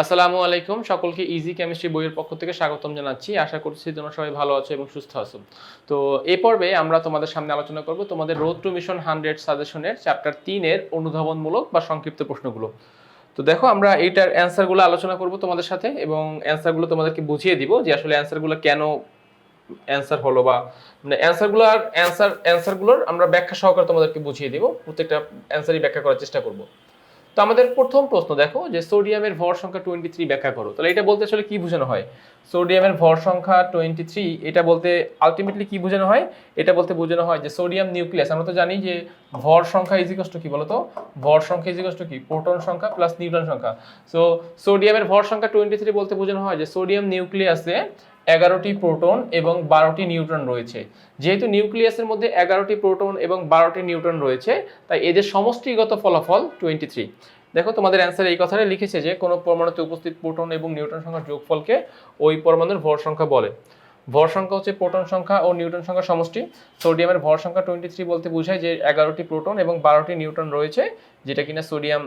আসসালামু আলাইকুম। সকলকে ইজি কেমিস্ট্রি বইয়ের পক্ষ থেকে স্বাগতম জানাচ্ছি। আশা করছি তোমরা সবাই ভালো আছো এবং সুস্থ আছো। তো এই পর্বে আমরা তোমাদের সামনে আলোচনা করব তোমাদের রোড টু মিশন হান্ড্রেড সাজেশনের চ্যাপ্টার তিনের অনুধাবনমূলক বা সংক্ষিপ্ত প্রশ্নগুলো। তো দেখো, আমরা এইটার অ্যান্সারগুলো আলোচনা করব তোমাদের সাথে এবং অ্যান্সারগুলো তোমাদেরকে বুঝিয়ে দিব যে আসলে অ্যান্সারগুলো কেন অ্যান্সার হলো বা মানে অ্যান্সারগুলো আর অ্যান্সার অ্যান্সারগুলোর আমরা ব্যাখ্যা সহকারে তোমাদেরকে বুঝিয়ে দিব। প্রত্যেকটা অ্যান্সারই ব্যাখ্যা করার চেষ্টা করব। তো আমাদের প্রথম প্রশ্ন, দেখো যে সোডিয়ামের ভর সংখ্যা টোয়েন্টি থ্রি ব্যাখ্যা করো। তাহলে এটা বলতে আসলে কি বোঝানো হয়? সোডিয়ামের ভর সংখ্যা টোয়েন্টি থ্রি এটা বলতে আলটিমেটলি কি বোঝানো হয়? এটা বলতে বোঝানো হয় যে সোডিয়াম নিউক্লিয়াস, আমরা তো জানি যে ভর সংখ্যা ইজিকস টু কি বলতো? ভর সংখ্যা ইজিকস টু কি? প্রোটন সংখ্যা প্লাস নিউট্রন সংখ্যা। সো সোডিয়ামের ভর সংখ্যা টোয়েন্টি থ্রি বলতে বোঝানো হয় যে সোডিয়াম নিউক্লিয়াসে এগারোটি প্রোটন এবং বারোটি নিউট্রন রয়েছে। যেহেতু নিউক্লিয়াসের মধ্যে এগারোটি প্রোটন এবং বারোটি নিউট্রন রয়েছে, তাই এদের সমষ্টিগত ফলাফল টোয়েন্টি থ্রি। দেখো, তোমাদের অ্যান্সার এই কথাটা লিখেছে যে, কোনো পরমাণুতে উপস্থিত প্রোটন এবং নিউট্রন সংখ্যার যোগফলকে ওই পরমাণুর ভর সংখ্যা বলে। ভর সংখ্যা হচ্ছে প্রোটন সংখ্যা ও নিউট্রন সংখ্যা সমষ্টি। সোডিয়ামের ভর সংখ্যা টোয়েন্টি থ্রি বলতে বোঝায় যে, এগারোটি প্রোটন এবং বারোটি নিউট্রন রয়েছে, যেটা কিনা সোডিয়াম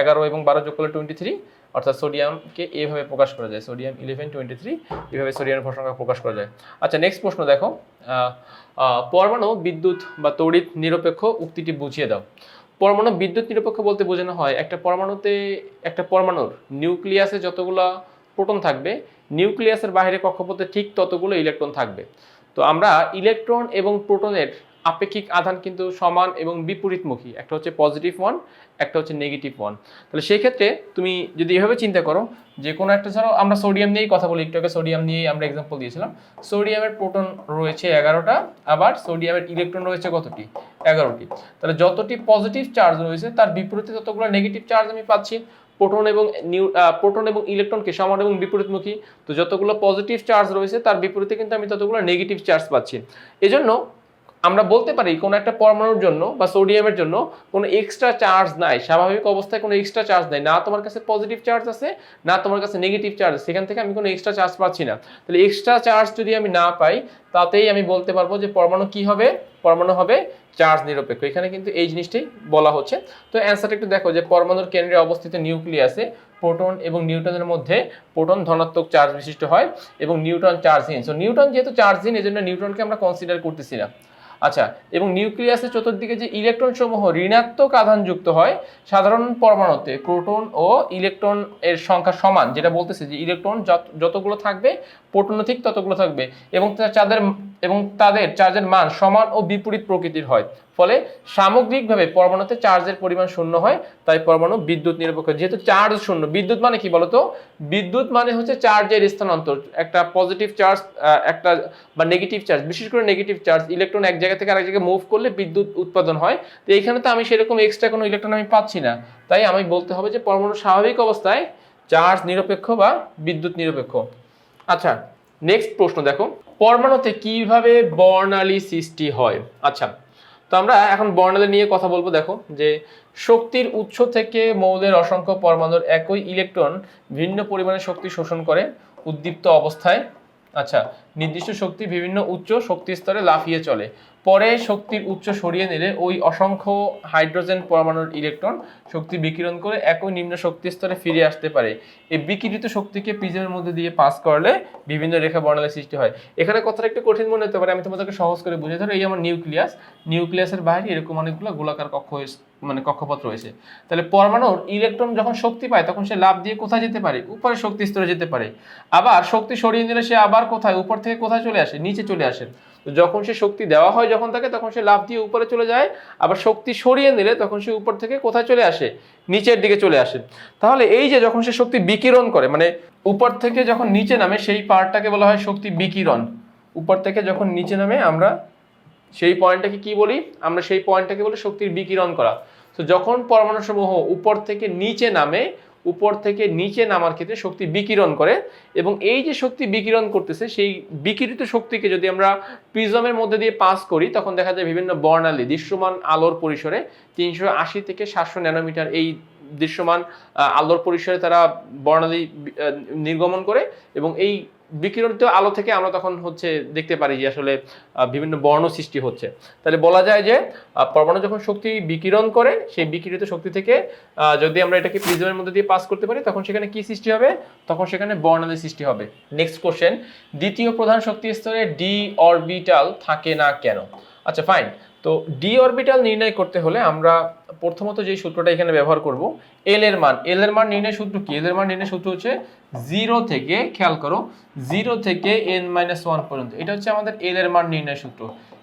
এগারো এবং বারো যোগ করলে টোয়েন্টি থ্রি। অর্থাৎ সোডিয়ামকে এইভাবে প্রকাশ করা যায়, সোডিয়াম ইলেভেন টোয়েন্টি থ্রি এইভাবে সোডিয়ামের ভর সংখ্যা প্রকাশ করা যায়। আচ্ছা নেক্সট প্রশ্ন দেখো। পরমাণু বিদ্যুৎ বা তড়িৎ নিরপেক্ষ উক্তিটি বুঝিয়ে দাও। পরমাণু বিদ্যুৎ নিরপেক্ষ বলতে বোঝানো হয় একটা পরমাণুতে, একটা পরমাণুর নিউক্লিয়াসে যতগুলো প্রোটন থাকবে, নিউক্লিয়াসের বাইরে কক্ষপথে ঠিক ততগুলো ইলেকট্রন থাকবে। তো আমরা ইলেকট্রন এবং প্রোটনের আপেক্ষিক আধান কিন্তু সমান এবং বিপরীতমুখী। একটা হচ্ছে পজিটিভ ওয়ান একটা হচ্ছে নেগেটিভ ওয়ান তাহলে সেই ক্ষেত্রে তুমি যদি এভাবে চিন্তা করো, যে কোনো একটা ছাড়াও আমরা সোডিয়াম নিয়েই কথা বলি, একটু সোডিয়াম নিয়েই আমরা এক্সাম্পল দিয়েছিলাম। সোডিয়ামের প্রোটন রয়েছে এগারোটা, আবার সোডিয়ামের ইলেকট্রন রয়েছে কতটি? এগারোটি। তাহলে যতটি পজিটিভ চার্জ রয়েছে, তার বিপরীতে ততগুলো নেগেটিভ চার্জ আমি পাচ্ছি প্রোটন এবং নিউ প্রোটন এবং ইলেকট্রনকে সমান এবং বিপরীতমুখী। তো যতগুলো পজিটিভ চার্জ রয়েছে, তার বিপরীতে কিন্তু আমি ততগুলো নেগেটিভ চার্জ পাচ্ছি। এজন্য আমরা বলতে পারি কোনো একটা পরমাণুর জন্য বা সোডিয়ামের জন্য কোনো এক্সট্রা চার্জ নাই। স্বাভাবিক অবস্থায় কোনো এক্সট্রা চার্জ নাই। না তোমার কাছে পজিটিভ চার্জ আছে, না তোমার কাছে নেগেটিভ চার্জ সেখান থেকে আমি কোনো এক্সট্রা চার্জ পাচ্ছি না। তাহলে এক্সট্রা চার্জ যদি আমি না পাই, তাতেই আমি বলতে পারব যে পরমাণু কি হবে? পরমাণু হবে চার্জ নিরপেক্ষ। এখানে কিন্তু এই জিনিসটাই বলা হচ্ছে। তো অ্যান্সারটা একটু দেখো যে পরমাণুর কেন্দ্রে অবস্থিত নিউক্লিয়াসে প্রোটন এবং নিউটনের মধ্যে প্রোটন ধনাত্মক চার্জ বিশিষ্ট হয় এবং নিউটন চার্জহীন সো নিউটন যেহেতু চার্জহীন এজন্য নিউটনকে আমরা কনসিডার করতেছি না। আচ্ছা এবং নিউক্লিয়াসের চতুর্দিকে যে ইলেকট্রন সমূহ ঋণাত্মক আধানযুক্ত হয়, সাধারণ পরমাণুতে প্রোটন ও ইলেকট্রন এর সংখ্যা সমান, যেটা বলতেছে যে ইলেকট্রন যত- যতগুলো থাকবে, প্রোটনও ঠিক ততগুলো থাকবে, এবং তাদের এবং তাদের চার্জের মান সমান ও বিপরীত প্রকৃতির হয়। ফলে সামগ্রিকভাবে পরমাণুতে চার্জের পরিমাণ শূন্য হয়, তাই পরমাণু বিদ্যুৎ নিরপেক্ষ। যেহেতু চার্জ শূন্য, বিদ্যুৎ মানে কি বলতো? বিদ্যুৎ মানে হচ্ছে চার্জের স্থানান্তর। একটা পজিটিভ চার্জ একটা বা নেগেটিভ চার্জ বিশেষ করে নেগেটিভ চার্জ ইলেকট্রন এক জায়গা থেকে আরেক জায়গায় মুভ করলে বিদ্যুৎ উৎপাদন হয়। তো এখানে তো আমি সেরকম এক্সট্রা কোনো ইলেকট্রন আমি পাচ্ছি না। তাই আমি বলতে হবে যে পরমাণু স্বাভাবিক অবস্থায় চার্জ নিরপেক্ষ বা বিদ্যুৎ নিরপেক্ষ। আচ্ছা নেক্সট প্রশ্ন দেখো। পরমাণুতে কীভাবে বর্ণালী সৃষ্টি হয়? আচ্ছা তো আমরা এখন বর্ণালী নিয়ে কথা বলব, দেখো, যে শক্তির উৎস থেকে মৌলের অসংখ্য পরমাণুর একই ইলেকট্রন ভিন্ন পরিমাণে শক্তি শোষণ করে উদ্দীপ্ত অবস্থায় আচ্ছা নির্দিষ্ট শক্তি বিভিন্ন উচ্চ শক্তি স্তরে লাফিয়ে চলে। পরে শক্তির উচ্চ সরিয়ে নিলে ওই অসংখ্য হাইড্রোজেন পরমাণুর ইলেকট্রন শক্তি বিকিরণ করে একই নিম্ন শক্তি স্তরে ফিরে আসতে পারে। এই বিকিরিত শক্তিকে প্রিজমের মধ্যে দিয়ে পাস করলে বিভিন্ন রেখা বর্ণালী সৃষ্টি হয়। এখানে কথাটা একটু কঠিন মনে হতে পারে, আমি তোমাদেরকে সহজ করে বুঝে ধরো এই আমার নিউক্লিয়াস, নিউক্লিয়াসের বাইরে এরকম অনেকগুলো গোলাকার কক্ষ মানে কক্ষপথ রয়েছে। তাহলে পরমাণুর ইলেকট্রন যখন শক্তি পায়, তখন সে লাভ দিয়ে কোথায় যেতে পারে? উপরে শক্তি স্তরে যেতে পারে। আবার শক্তি সরিয়ে নিলে সে আবার কোথায়? উপর থেকে কোথায় চলে আসে? নিচে চলে আসে। তো যখন সে শক্তি দেওয়া হয় যখন তাকে, তখন সে লাভ দিয়ে উপরে চলে যায়, আবার শক্তি সরিয়ে নিলে তখন সে উপর থেকে কোথায় চলে আসে? নিচের দিকে চলে আসে। তাহলে এই যে যখন সে শক্তি বিকিরণ করে মানে উপর থেকে যখন নিচে নামে, সেই পার্টটাকে বলা হয় শক্তি বিকিরণ। উপর থেকে যখন নিচে নামে, আমরা সেই পয়েন্টটাকে কি বলি? আমরা সেই পয়েন্টটাকে বলি শক্তির বিকিরণ করা। তো যখন পরমাণু সমূহ উপর থেকে নিচে নামে উপর থেকে নিচে নামার ক্ষেত্রে শক্তি বিকিরণ করে এবং এই যে শক্তি বিকিরণ করতেছে, সেই বিকিরিত শক্তিকে যদি আমরা প্রিজমের মধ্যে দিয়ে পাস করি, তখন দেখা যায় বিভিন্ন বর্ণালী দৃশ্যমান আলোর পরিসরে তিনশো আশি থেকে সাতশো ন্যানোমিটার এই দৃশ্যমান আলোর পরিসরে তারা বর্ণালী নির্গমন করে এবং এই বিকিরণিত আলো থেকে আমরা তখন হচ্ছে দেখতে পারি যে আসলে বিভিন্ন বর্ণ সৃষ্টি হচ্ছে। তাহলে বলা যায় যে পরমাণু যখন শক্তি বিকিরণ করে, সেই বিকিরিত শক্তি থেকে যদি আমরা এটাকে প্রিজমের মধ্যে দিয়ে পাস করতে পারি, তখন সেখানে কি সৃষ্টি হবে? তখন সেখানে বর্ণালী সৃষ্টি হবে। নেক্সট কোশ্চেন দ্বিতীয় প্রধান শক্তি স্তরে ডি অরবিটাল থাকে না কেন? আচ্ছা ফাইন তো ডি অরবিটাল নির্ণয় করতে হলে আমরা প্রথমত যে সূত্রটা এখানে ব্যবহার করব এল এর মান এল এর মান নির্ণয় সূত্র কি এল এর মান নির্ণয় সূত্র হচ্ছে জিরো থেকে খেয়াল করো জিরো থেকে এন মাইনাস ওয়ান পর্যন্ত এটা হচ্ছে আমাদের এল এর মান নির্ণয় সূত্র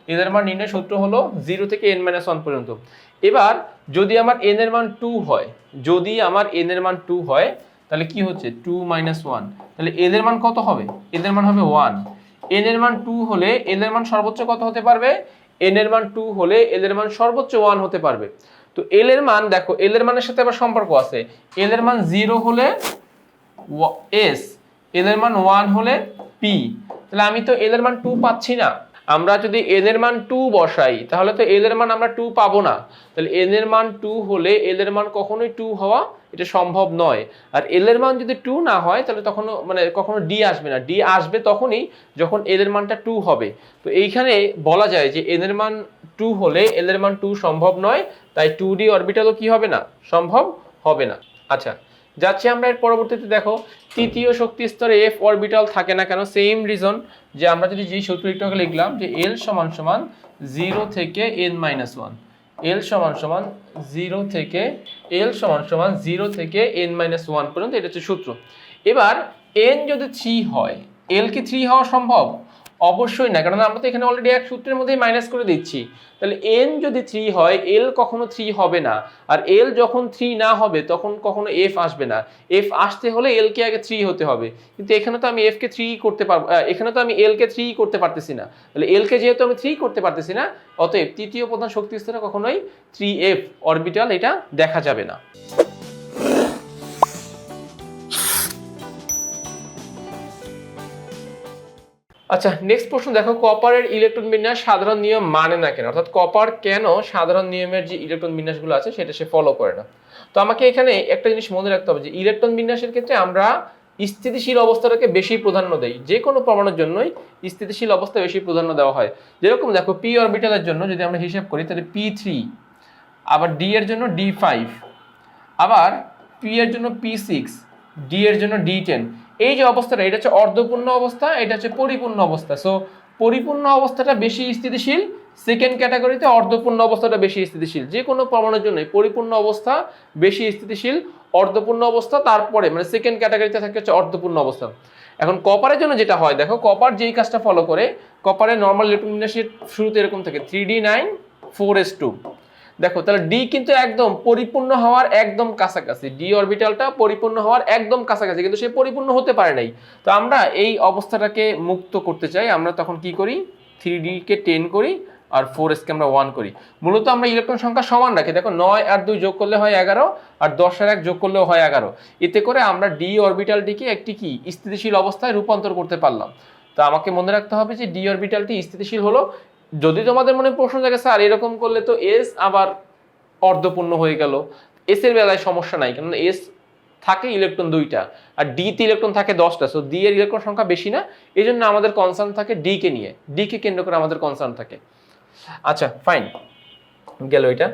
এল এর মান নির্ণয় সূত্র হলো জিরো থেকে এন মাইনাস ওয়ান পর্যন্ত এবার যদি আমার এন এর মান টু হয় যদি আমার এন এর মান টু হয় তাহলে কি হচ্ছে টু মাইনাস ওয়ান তাহলে এল এর মান কত হবে এল এর মান হবে ওয়ান এন এর মান টু হলে এল এর মান সর্বোচ্চ কত হতে পারবে এন এর মান টু হলে এল এর মান সর্বোচ্চ ওয়ান হতে পারবে। তো এল এর মান, দেখো এল এর মানের সাথে আবার সম্পর্ক আছে। এল এর মান জিরো হলে এস এল এর মান ওয়ান হলে পি তাহলে আমি তো এল এর মান টু পাচ্ছি না। আমরা যদি এল এর মান টু বসাই, তাহলে তো এল এর মান আমরা টু পাবো না। তাহলে এল এর মান টু হলে এল এর মান কখনোই টু হওয়া এটা সম্ভব নয়। আর এল এর মান যদি টু না হয়, তাহলে তখন মানে কখনো ডি আসবে না। ডি আসবে তখনই যখন এল এর মানটা টু হবে। তো এইখানে বলা যায় যে এল এর মান টু হলে এল এর মান টু সম্ভব নয়, তাই টু ডি অরবিটালও কি হবে না? সম্ভব হবে না। আচ্ছা যাচ্ছি আমরা এর পরবর্তীতে, দেখো, তৃতীয় শক্তি স্তরে এফ অরবিটাল থাকে না কেন? সেম রিজন যে আমরা যদি যেই সূত্রটাকে লিখলাম যে এল সমান সমান জিরো থেকে এন মাইনাস ওয়ান এল সমান সমান জিরো থেকে এল সমান সমান জিরো থেকে এন মাইনাস ওয়ান পর্যন্ত এটা হচ্ছে সূত্র। এবার এন যদি থ্রি হয় এল কি থ্রি হওয়া সম্ভব? অবশ্যই না কারণ আমরা তো এখানে অলরেডি এক সূত্রের মধ্যেই মাইনাস করে দিচ্ছি। তাহলে এন যদি থ্রি হয় এল কখনো থ্রি হবে না। আর এল যখন থ্রি না হবে, তখন কখনো এফ আসবে না। এফ আসতে হলে এল কে আগে থ্রি হতে হবে। কিন্তু এখানে তো আমি এফ কে থ্রি করতে পারব এখানে তো আমি এল কে থ্রি করতে পারতেছি না। তাহলে এল কে যেহেতু আমি থ্রি করতে পারতেছি না, অতএব তৃতীয় প্রধান শক্তি স্তরে কখনোই থ্রি এফ অরবিটাল এটা দেখা যাবে না। আচ্ছা নেক্সট প্রশ্ন, দেখো কপারের ইলেকট্রন বিন্যাস সাধারণ নিয়ম মানে না কেন? অর্থাৎ কপার কেন সাধারণ নিয়মের যে ইলেকট্রন বিন্যাসগুলো আছে, সেটা সে ফলো করে না। তো আমাকে এখানে একটা জিনিস মনে রাখতে হবে যে ইলেকট্রন বিন্যাসের ক্ষেত্রে আমরা স্থিতিশীল অবস্থাটাকে বেশি প্রাধান্য দেই। যে কোনো পরমাণুর জন্যই স্থিতিশীল অবস্থা বেশি প্রাধান্য দেওয়া হয়। যেরকম দেখো পি অরবিটালের জন্য যদি আমরা হিসাব করি, তাহলে পি থ্রি আবার ডি এর জন্য ডি ফাইভ আবার পি এর জন্য পি সিক্স ডি এর জন্য ডি টেন এই যে অবস্থাটা, এটা হচ্ছে অর্ধপূর্ণ অবস্থা, এটা হচ্ছে পরিপূর্ণ অবস্থা। সো পরিপূর্ণ অবস্থাটা বেশি স্থিতিশীল সেকেন্ড ক্যাটাগরিতে অর্ধপূর্ণ অবস্থাটা বেশি স্থিতিশীল। যে কোনো প্রমাণের জন্য পরিপূর্ণ অবস্থা বেশি স্থিতিশীল, অর্ধপূর্ণ অবস্থা, তারপরে মানে সেকেন্ড ক্যাটাগরিতে থাকে হচ্ছে অর্ধপূর্ণ অবস্থা। এখন কপারের জন্য যেটা হয়, দেখো কপার যেই কাজটা ফলো করে কপারের নর্মাল ইলেকট্রন বিন্যাসের শুরুতে এরকম থাকে three D nine four S two দেখো, তাহলে ডি কিন্তু একদম পরিপূর্ণ হওয়ার একদম কাছাকাছি। ডি অরবিটালটা পরিপূর্ণ হওয়ার একদম কাছাকাছি, কিন্তু সে পরিপূর্ণ হতে পারে নাই। তো আমরা এই অবস্থাটাকে মুক্ত করতে চাই। আমরা তখন কি করি? থ্রি ডিকে টেন করি আর ফোর এসকে আমরা ওয়ান করি। মূলত আমরা ইলেকট্রন সংখ্যা সমান রাখি। দেখো, নয় আর দুই যোগ করলে হয় এগারো আর দশ আর এক যোগ করলেও হয় এগারো। এতে করে আমরা ডি অরবিটালটিকে একটি কি? স্থিতিশীল অবস্থায় রূপান্তর করতে পারলাম। তো আমাকে মনে রাখতে হবে যে ডি অরবিটালটি স্থিতিশীল হলো যদি তোমাদের মনে প্রশ্ন থাকে, স্যার, এরকম করলে তো এস আবার অর্ধপূর্ণ হয়ে গেল। এস এর বেলায় সমস্যা নাই, কারণ এস থাকে ইলেকট্রন দুইটা, আর ডি তে ইলেকট্রন থাকে দশটা সো ডি এর ইলেকট্রন সংখ্যা বেশি না। এই জন্য আমাদের কনসার্ন থাকে ডি কে নিয়ে ডি কে কেন্দ্র করে আমাদের কনসার্ন থাকে। আচ্ছা ফাইন গেল এটা।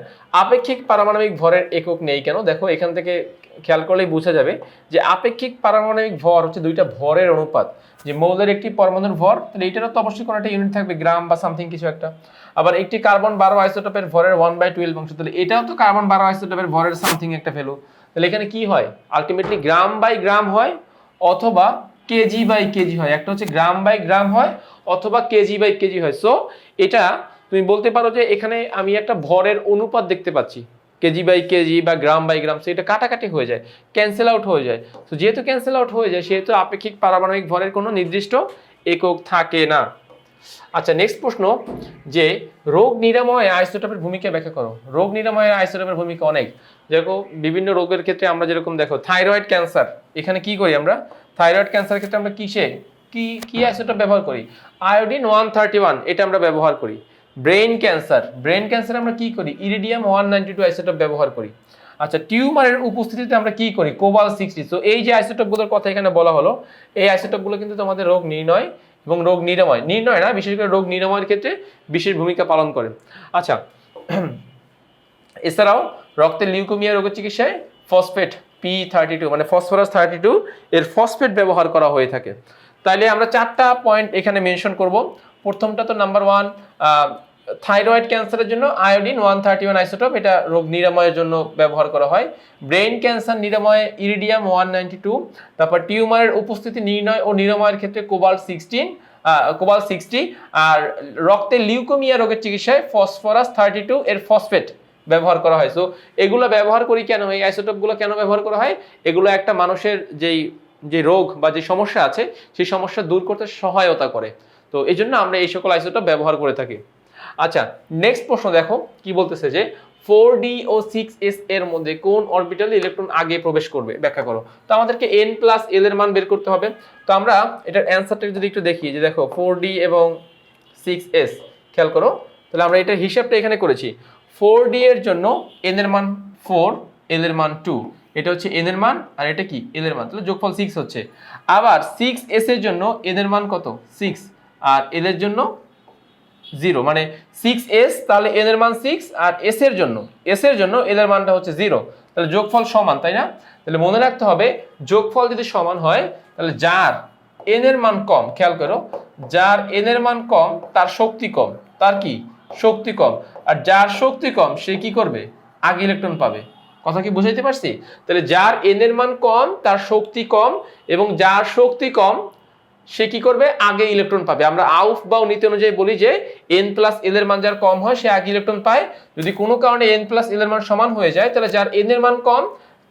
আপেক্ষিক পারমাণবিক ভরের একক নেই কেন? দেখো, এখান থেকে খেয়াল করলেই বোঝা যাবে যে আপেক্ষিক পারমাণবিক ভর হচ্ছে দুইটা ভরের অনুপাত। যে মৌলের একটি পরমাণুর ভর, তাহলে এইটারও তো অবশ্যই কোনো একটা ইউনিট থাকবে গ্রাম বা সামথিং কিছু একটা। আবার একটি কার্বন বারো আইসোটোপের ভরের ওয়ান বাই টুয়েলভ অংশ, তাহলে এটাও তো কার্বন বারো আইসোটোপের ভরের সামথিং একটা ভ্যালু তাহলে এখানে কি হয়? আলটিমেটলি গ্রাম বাই গ্রাম হয়, অথবা কেজি বাই কেজি হয়। একটা হচ্ছে গ্রাম বাই গ্রাম হয়, অথবা কেজি বাই কেজি হয়। সো এটা তুমি বলতে পারো যে এখানে আমি একটা ভরের অনুপাত দেখতে পাচ্ছি। কেজি বাই কেজি বা গ্রাম বাই গ্রাম, সেটা কাটাকাটি হয়ে যায় ক্যান্সেল আউট হয়ে যায়। তো যেহেতু ক্যান্সেল আউট হয়ে যায়, সেহেতু আপেক্ষিক পারমাণবিক ভরের কোনো নির্দিষ্ট একক থাকে না। আচ্ছা নেক্সট প্রশ্ন, যে রোগ নিরাময়ে আইসোটোপের ভূমিকা ব্যাখ্যা করো। রোগ নিরাময়ে আইসোটোপের ভূমিকা অনেক। দেখো, বিভিন্ন রোগের ক্ষেত্রে আমরা যেরকম দেখো, থাইরয়েড ক্যান্সার। এখানে কি করি আমরা? থাইরয়েড ক্যান্সারের ক্ষেত্রে আমরা কিসে? কি কি আইসোটোপ ব্যবহার করি? আয়োডিন ওয়ান থার্টি ওয়ান, এটা আমরা ব্যবহার করি। ব্রেন ক্যান্সার ব্রেন ক্যান্সার আমরা কি করি? Iridium one ninety two isotope ব্যবহার করি। আচ্ছা টিউমারের উপস্থিতিতে আমরা কি করি? কোবাল সিক্সটি তো এই যে আইসোটোপগুলোর কথা এখানে বলা হলো, এই আইসোটোপগুলো কিন্তু তোমাদের রোগ নির্ণয় এবং রোগ নিরাময়। নির্ণয় না, বিশেষ করে রোগ নিরাময়ের ক্ষেত্রে বিশেষ ভূমিকা পালন করে। আচ্ছা এছাড়াও রক্তের লিউকোমিয়া রোগের চিকিৎসায় ফসফেট পি থার্টি টু মানে ফসফরাস থার্টি টু এর ফসফেট ব্যবহার করা হয়ে থাকে। তাইলে আমরা চারটা পয়েন্ট এখানে মেনশন করব। প্রথমটা তো নাম্বার ওয়ান থাইরয়েড ক্যান্সারের জন্য iodine one thirty one isotope এটা রোগ নিরাময়ের জন্য ব্যবহার করা হয়। ব্রেন ক্যান্সার নিরাময়ে ইরিডিয়াম ওয়ান নাইনটি টু তারপর টিউমারের উপস্থিতি নির্ণয় ও নিরাময়ের ক্ষেত্রে কোবাল সিক্সটিন কোবাল সিক্সটি আর রক্তে লিউকোমিয়া রোগের চিকিৎসায় ফসফরাস থার্টি টু এর ফসফেট ব্যবহার করা হয়। সো এগুলো ব্যবহার করি কেন? এই আইসোটপগুলো কেন ব্যবহার করা হয়? এগুলো একটা মানুষের যেই, যে রোগ বা যে সমস্যা আছে, সেই সমস্যা দূর করতে সহায়তা করে। তো এই জন্য আমরা এই সকল আইসোটোপ ব্যবহার করে থাকি। আচ্ছা নেক্সট প্রশ্ন দেখো, কি বলতেছে যে ফোর ডি ও সিক্স এস এর মধ্যে কোন অরবিটালে ইলেকট্রন আগে প্রবেশ করবে? ব্যাখ্যা করো। তো আমাদেরকে এন প্লাস এল এর মান বের করতে হবে। তো আমরা এটার অ্যান্সারটা যদি একটু দেখি, যে দেখো ফোর ডি এবং সিক্স এস খেয়াল করো। তাহলে আমরা এটার হিসাবটা এখানে করেছি। ফোর ডি এর জন্য এন এর মান ফোর এল এর মান টু এটা হচ্ছে এন এর মান, আর এটা কি? এল এর মান। তাহলে যোগফল সিক্স হচ্ছে। আবার সিক্স এস এর জন্য এন এর মান কত? সিক্স আর এল এর জন্য জিরো মানে সিক্স এস তাহলে এন এর মান সিক্স আর এস এর জন্য এস এর জন্য এল এর মানটা হচ্ছে জিরো তাহলে যোগফল সমান, তাই না? তাহলে মনে রাখতে হবে যোগফল যদি সমান হয়, তাহলে যার এন এর মান কম, খেয়াল করো, যার এন এর মান কম, তার শক্তি কম, তার কি? শক্তি কম, আর যার শক্তি কম, সে কি করবে? আগে ইলেকট্রন পাবে। কথা কি বুঝাইতে পারছি? তাহলে যার এন এর মান কম, তার শক্তি কম, এবং যার শক্তি কম সে কি করবে? আগে ইলেকট্রন পাবে। আমরা আউফ বা নীতি অনুযায়ী বলি যে এন প্লাস এল এর মান যার কম হয়, সে আগে ইলেকট্রন পায়। যদি কোনো কারণে এন প্লাস এল এর মান সমান হয়ে যায়, তাহলে যার এন এর মান কম,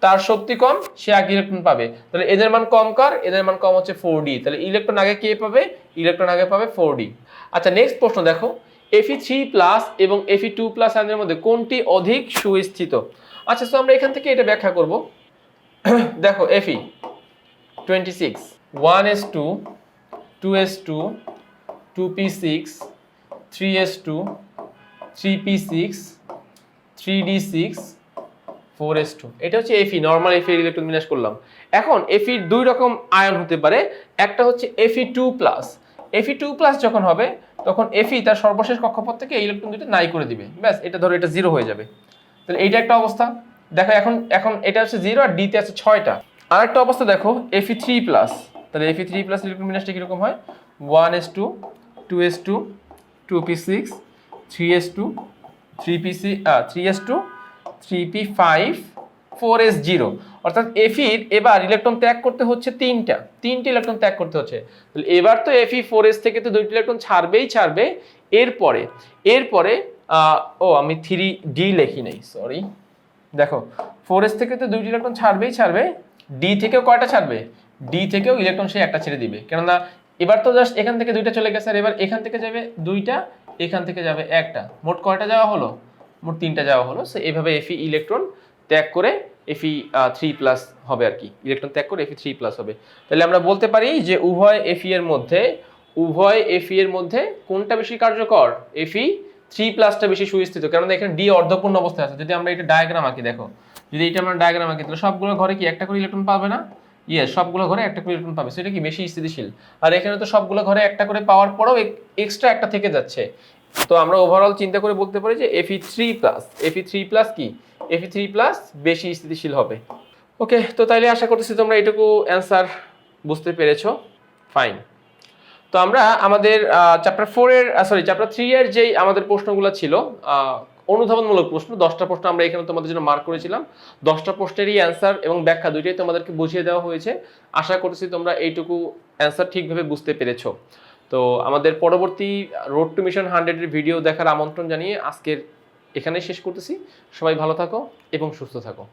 তার শক্তি কম, সে আগে ইলেকট্রন পাবে। তাহলে এন এর মান কম কার? এন এর মান কম হচ্ছে ফোর ডি তাহলে ইলেকট্রন আগে কে পাবে? ইলেকট্রন আগে পাবে ফোর ডি আচ্ছা নেক্সট প্রশ্ন দেখো। এফি থ্রি প্লাস এবং এফি টু প্লাস আয়নের মধ্যে কোনটি অধিক সুস্থিত? আচ্ছা তো আমরা এখান থেকে এটা ব্যাখ্যা করব। দেখো Fe twenty six one S two two S two two P six three S two three P six three D six four S two এটা হচ্ছে এফি নর্মাল এফি ইলেকট্রন বিন্যাস করলাম। এখন এফির দুই রকম আয়ন হতে পারে। একটা হচ্ছে Fe two plus Fe two plus যখন হবে, তখন এফি তার সর্বশেষ কক্ষপথ থেকে ইলেকট্রন দুটো নাই করে দিবে। ব্যাস, এটা ধরো এটা জিরো হয়ে যাবে। তাহলে এইটা একটা অবস্থা। দেখো এখন এখন এটা হচ্ছে জিরো আর ডিতে আছে ছয়টা। আর একটা অবস্থা দেখো এফি থ্রি প্লাস তাহলে F E three plus electron বিন্যাসটা কীরকম হয়? One S two two S two two P six three S two three P C three S two three P five four S zero অর্থাৎ এফির এবার electron ত্যাগ করতে হচ্ছে তিনটা। তিনটি ইলেকট্রন ত্যাগ করতে হচ্ছে। তাহলে এবার তো এফি ফোর এস থেকে তো দুইটি ইলেকট্রন ছাড়বেই ছাড়বে। এরপরে এরপরে ও, আমি থ্রি ডি লেখি নেই সরি দেখো ফোর এস থেকে তো দুইটি ইলেকট্রন ছাড়বেই ছাড়বে ডি থেকেও কয়টা ছাড়বে? ডি থেকেও ইলেকট্রন সে একটা ছেড়ে দিবে। কেননা এবার তো জাস্ট এখান থেকে দুইটা চলে গেছে, আর এবার এখান থেকে যাবে দুইটা, এখান থেকে যাবে একটা। মোট কয়টা যাওয়া হলো? মোট তিনটা যাওয়া হলো। সো এইভাবে এফি ইলেকট্রন ত্যাগ করে এফি থ্রি প্লাস হবে আর কি। ইলেকট্রন ত্যাগ করে এফি থ্রি প্লাস হবে। তাহলে আমরা বলতে পারি যে উভয় এফি এর মধ্যে, উভয় এফি এর মধ্যে কোনটা বেশি কার্যকর? এফি থ্রি প্লাসটা বেশি সুস্থিত কেননা এখানে ডি অর্ধপূর্ণ অবস্থায় আছে। যদি আমরা এটা ডায়াগ্রাম আঁকি, দেখো। যদি এটা আমরা ডায়াগ্রাম আঁকি, তাহলে সবগুলো ঘরে কি একটা করে ইলেকট্রন পাবে না? ইয়ে সবগুলো ঘরে একটা করে ইলেকট্রন পাবে। সেটা কি? বেশি স্থিতিশীল। আর এখানে তো সবগুলো ঘরে একটা করে পাওয়ার পরেও এক্সট্রা একটা থেকে যাচ্ছে। তো আমরা ওভারঅল চিন্তা করে বলতে পারি যে Fe three plus Fe three plus কি? এফি থ্রি প্লাস বেশি স্থিতিশীল হবে। ওকে, তো তাইলে আশা করতেছি তোমরা এটুকু অ্যান্সার বুঝতে পেরেছ। ফাইন তো আমরা আমাদের চ্যাপ্টার ফোরের সরি চ্যাপ্টার থ্রি এর যেই আমাদের প্রশ্নগুলো ছিল অনুধাবনমূলক প্রশ্ন। দশটা প্রশ্ন আমরা এখানে তোমাদের জন্য মার্ক করেছিলাম। দশটা প্রশ্নেরই অ্যান্সার এবং ব্যাখ্যা দুইটাই তোমাদেরকে বুঝিয়ে দেওয়া হয়েছে। আশা করছি তোমরা এইটুকু অ্যান্সার ঠিকভাবে বুঝতে পেরেছ। তো আমাদের পরবর্তী রোড টু মিশন হান্ড্রেডের ভিডিও দেখার আমন্ত্রণ জানিয়ে আজকের এখানে শেষ করতেছি। সবাই ভালো থাকো এবং সুস্থ থাকো।